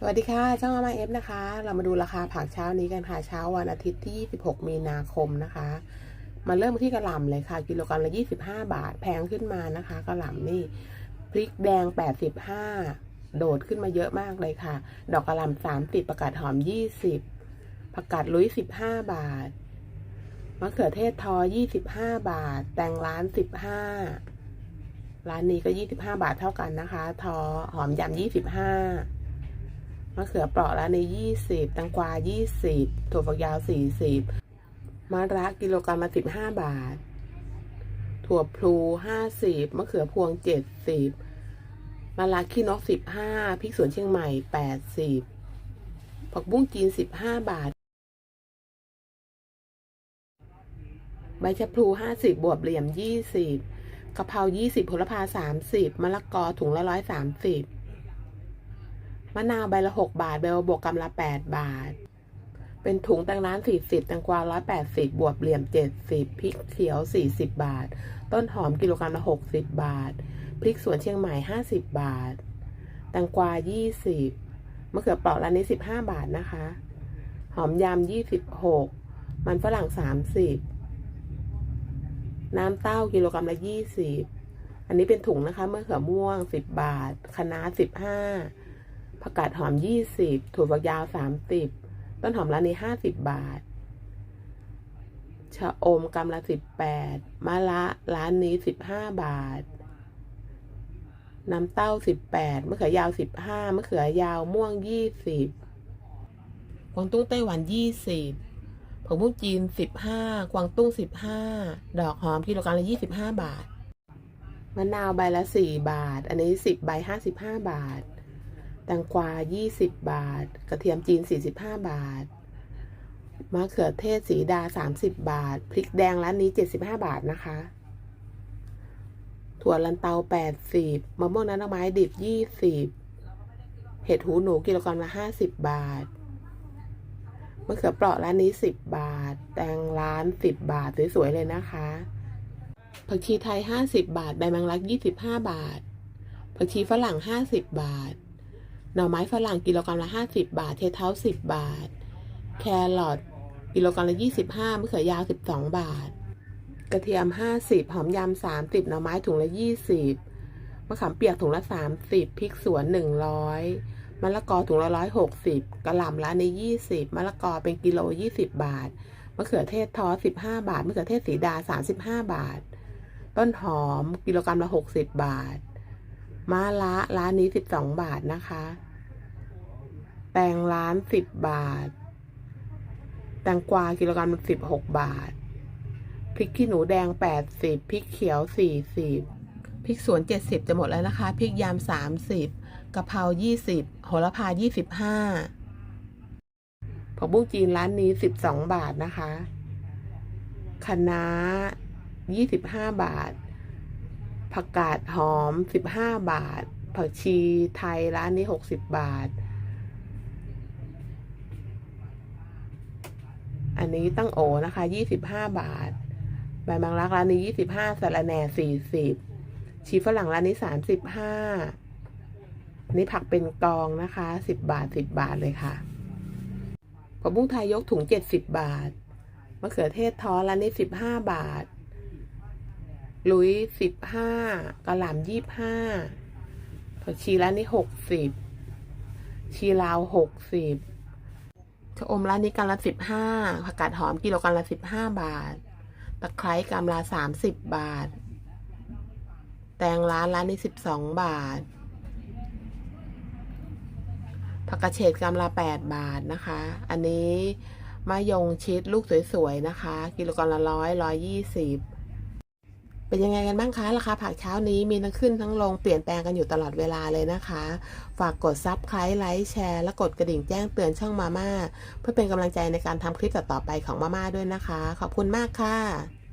สวัสดีค่ะ ช่องอามาเอฟนะคะ เรามาดูราคาผักเช้านี้กันค่ะ เช้าวันอาทิตย์ที่ 26 มีนาคมนะคะ มาเริ่มที่กระหล่ำเลยค่ะ กิโลกรัมละ 25 บาท แพงขึ้นมานะคะ กระหล่ำนี่ พริกแดง 85 โดดขึ้นมาเยอะมากเลยค่ะ ดอกกระหล่ำ30ประกาศหอม 20ผักกาดลุย 15 บาท มะเขือเทศทอ 25 บาท แตงร้าน 15 ร้านนี้ก็ 25 บาทเท่ากันนะคะ ทอหอมยำ25 มะเขือเปราะร้านนี้ยี่สิบแตงกวายี่สิบถั่วฝักยาวสี่สิบมะระกิโลกรัมละสิบห้าบาท ถั่วพลูห้าสิบมะเขือพวงเจ็ดสิบมะระขี้นกสิบห้าพริกสวนเชียงใหม่แปดสิบผักบุ้งจีนสิบห้าบาท ใบชะพลูห้าสิบบวบเหลี่ยมยี่สิบกะเพรายี่สิบโหระพาสามสิบมะละกอถุงละร้อยสามสิบ มะนาวใบละหกบาท ใบบัวบกกำละแปดบาท เป็นถุงแตงร้านสี่สิบแตงกวาร้อยแปดสิบบวบเหลี่ยมเจ็ดสิบพริกเขียวสี่สิบบาท ต้นหอมกิโลกรัมละหกสิบบาท พริกสวนเชียงใหม่ห้าสิบบาท แตงกวายี่สิบมะเขือเปราะร้านนี้สิบห้าบาทนะคะ หอมยำยี่สิบหกมันฝรั่งสามสิบน้ำเต้ากิโลกรัมละยี่สิบอันนี้เป็นถุงนะคะมะเขือม่วงสิบบาทคะน้าสิบห้า ผักกาดหอมยี่สิบถั่วฝักยาวสามสิบต้นหอมร้านนี้ห้าสิบบาท ชะอมกำละสิบแปดมะละร้านนี้สิบห้าบาท น้ำเต้าสิบแปดมะเขือยาวสิบห้ามะเขือยาวม่วงยี่สิบกวางตุ้งไต้หวันยี่สิบผักบุ้จีนสิบห้ากวางตุ้งสิบห้าดอกหอมกิโลกรัมละยี่สิบห้าบาทมะนาวใบละสี่บาท อันนี้สิบใบห้าสิบห้าบาท แตงกวา 20 บาท กระเทียมจีน 45 บาท มะเขือเทศสีดา 30 บาท พริกแดงร้านนี้ 75 บาทนะคะ ถั่วลันเตา 80 มะม่วงน้ำไม้ดิบ 20 เห็ดหูหนูกิโลกรัมละ 50 บาท มะเขือเปราะร้านนี้ 10 บาท แตงร้าน 10 บาท สวยๆ เลยนะคะ ผักชีไทย 50 บาท ใบแมงลัก 25 บาท ผักชีฝรั่ง 50 บาท หน่อไม้ฝรั่งกิโลกรัมละ 50 บาท เทเท้า 10 บาท แครอทกิโลกรัมละ 25มะเขือยาว 12 บาท กระเทียม 50 หอมยำ30 หน่อไม้ถุงละ 20 มะขามเปียกถุงละ 30 พริกสวน 100 มะละกอถุงละ 160กระหล่ำละใน 20 มะละกอเป็นกิโล 20 บาท มะเขือเทศทอ 15 บาท มะเขือเทศสีดา 35 บาท ต้นหอมกิโลกรัมละ 60 บาท มะละร้านนี้12บสองบาทนะคะ แตงร้าน10บบาท แตงกวากิโลกรัมละ16บาท พริกขี้หนูแดง80พริกเขียว40พริกสวน70จะหมดแล้วนะคะ พริกยำ30กะเพรา20โหระพา25ผักบุ้งจีนร้านนี้12บสองบาทนะคะคะน้า25บาท ผักกาดหอม 15 บาท ผักชีไทยร้านนี้ 60 บาท อันนี้ตั้งโอนะคะ 25 บาท ใบมังลักร้านนี้ 25สะระแหน่40 ชีฝรั่งร้านนี้ 35นี่ผักเป็นกองนะคะ 10 บาท 10 บาทเลยค่ะผักบุ้งไทยยกถุง 70 บาท มะเขือเทศท้อร้านนี้ 15 บาท ลุยสิบห้ากระหล่ำยี่ห้าผักชีร้านนี้หกสิบชีลาวหกสิบชะอมร้านนี้กำละสิบห้าผักกาดหอมกิโลกรัมละสิบห้าบาท ตะไคร้กำละสามสิบบาท แตงร้านร้านนี้สิบสองบาท ผักกระเฉดกำละแปดบาทนะคะ อันนี้มะยงชิดลูกสวยๆนะคะ กิโลกรัมละร้อยร้อยยี่สิบ เป็นยังไงกันบ้างคะ ราคาผักเช้านี้มีทั้งขึ้นทั้งลงเปลี่ยนแปลงกันอยู่ตลอดเวลาเลยนะคะ ฝากกดซับคลายไลค์แชร์และกดกระดิ่งแจ้งเตือนช่องมาม่าเพื่อเป็นกำลังใจในการทำคลิปต่อๆไปของมาม่าด้วยนะคะ ขอบคุณมากค่ะ